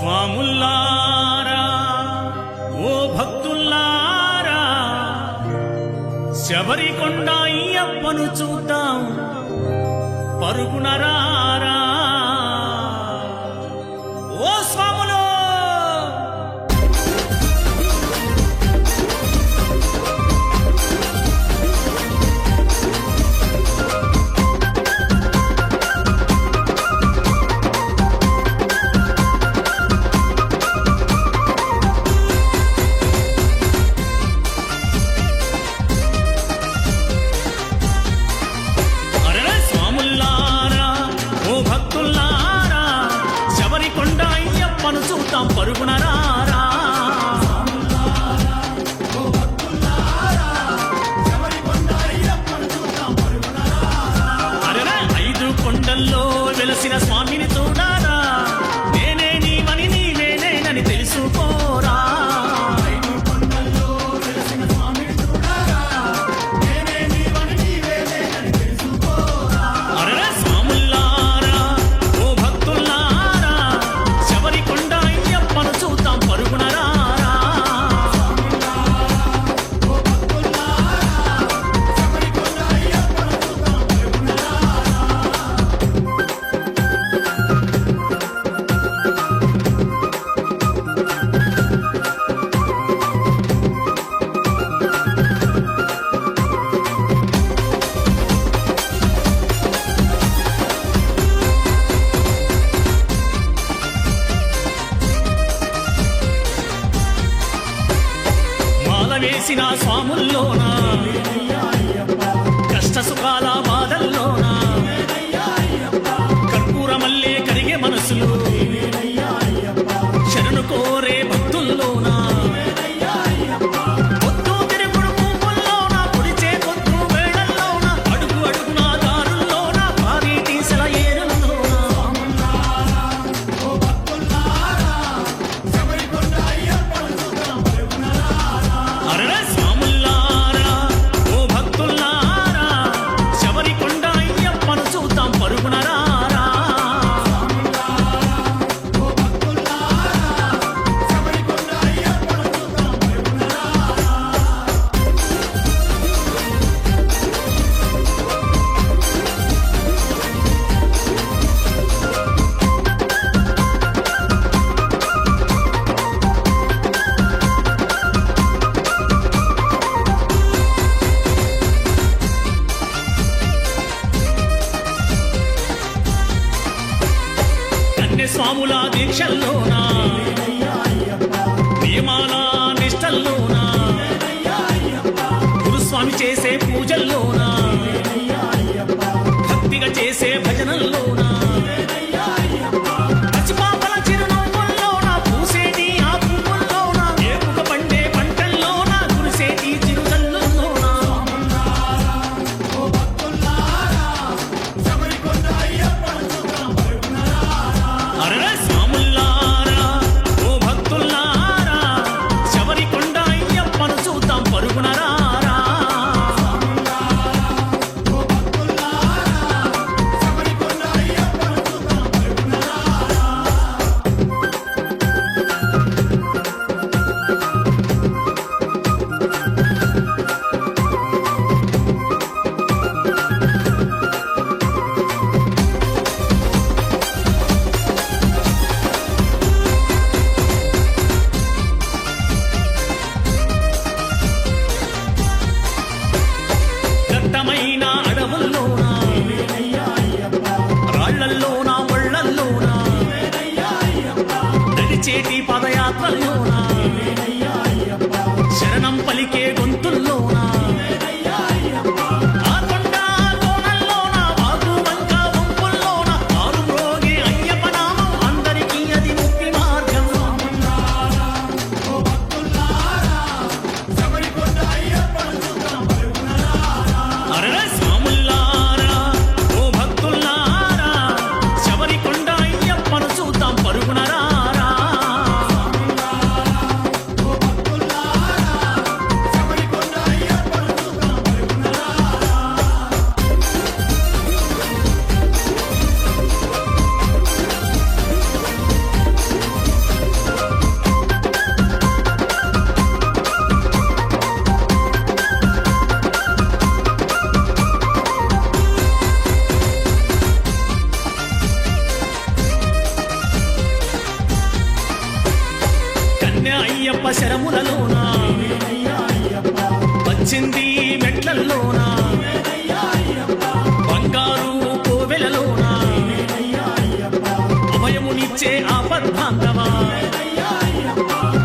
స్వాముల్లారా ఓ భక్తుల్లారా శబరికొండ అయ్యప్పను చూద్దాం. పరుగునరారా పరుగునరా What do? పుణ్య స్వాముల దీక్షల్లోనా? నియమాల నిష్టల్లోనా? గురుస్వామి చేసే పూజల్లోనా? భక్తిగా చేసే భజనల్లోనా? చేతి పదయాత్రలోన? శరణం పలికే Thank you.